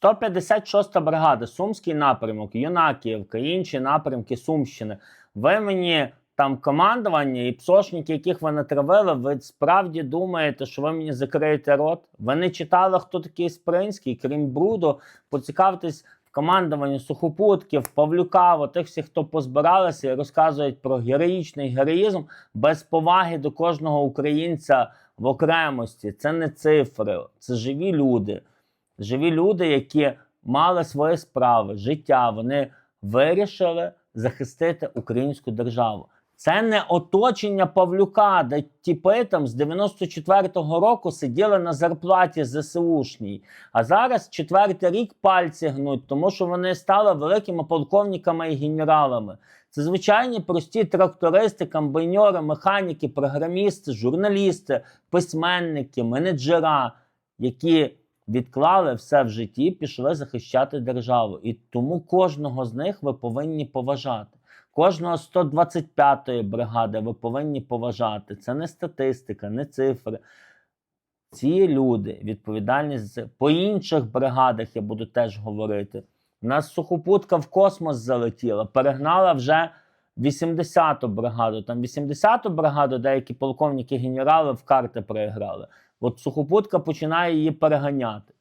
156 бригада, Сумський напрямок, Юнакіївка, інші напрямки Сумщини. Ви мені там командування і псошники, яких ви натравили, ви справді думаєте, що ви мені закриєте рот? Ви не читали, хто такий Спринський, крім бруду, поцікавтесь в командуванні сухопутків, Павлюка, тих всіх, хто позбиралися і розказують про героїчний героїзм без поваги до кожного українця в окремості. Це не цифри, це живі люди. Живі люди, які мали свої справи, життя. Вони вирішили захистити українську державу. Це не оточення Павлюка, де тіпи там з 94-го року сиділи на зарплаті ЗСУшній. А зараз четвертий рік пальці гнуть, тому що вони стали великими полковниками і генералами. Це звичайні прості трактористи, комбайнери, механіки, програмісти, журналісти, письменники, менеджера, які відклали все в житті, пішли захищати державу. І тому кожного з них ви повинні поважати. Кожного 125-ї бригади ви повинні поважати. Це не статистика, не цифри. Ці люди відповідальні за це. По інших бригадах я буду теж говорити. У нас сухопутка в космос залетіла, перегнала вже 80-ту бригаду. Там 80-ту бригаду деякі полковники генерали в карти переграли. От сухопутка починає її переганяти.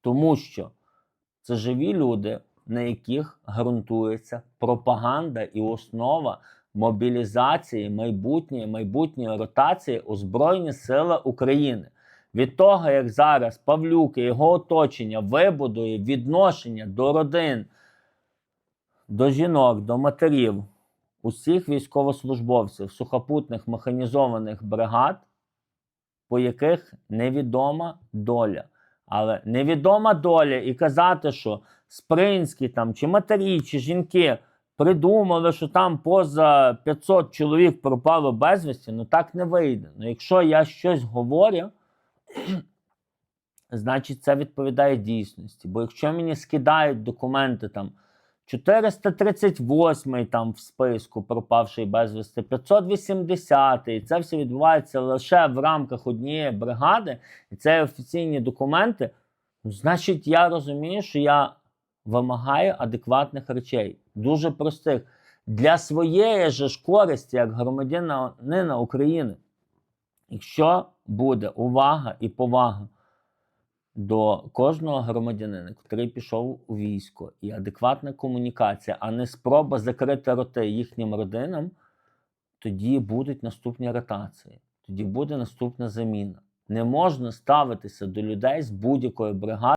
Тому що це живі люди, на яких ґрунтується пропаганда і основа мобілізації майбутньої майбутньої ротації у Збройні Сили України. Від того, як зараз Павлюк і його оточення вибудує відношення до родин, до жінок, до матерів, усіх військовослужбовців сухопутних механізованих бригад, по яких невідома доля. Але невідома доля і казати, що Спринські там, чи матері, чи жінки придумали, що там поза 500 чоловік пропало безвісті, ну так не вийде. Ну, якщо я щось говорю, значить це відповідає дійсності. Бо якщо мені скидають документи там 438 там в списку пропавший безвісти, 580, і це все відбувається лише в рамках однієї бригади, і це офіційні документи, ну, значить, я розумію, що я вимагаю адекватних речей, дуже простих. Для своєї ж користі, як громадянина України, якщо буде увага і повага до кожного громадянина, який пішов у військо, і адекватна комунікація, а не спроба закрити роти їхнім родинам, тоді будуть наступні ротації, тоді буде наступна заміна. Не можна ставитися до людей з будь-якої бригади.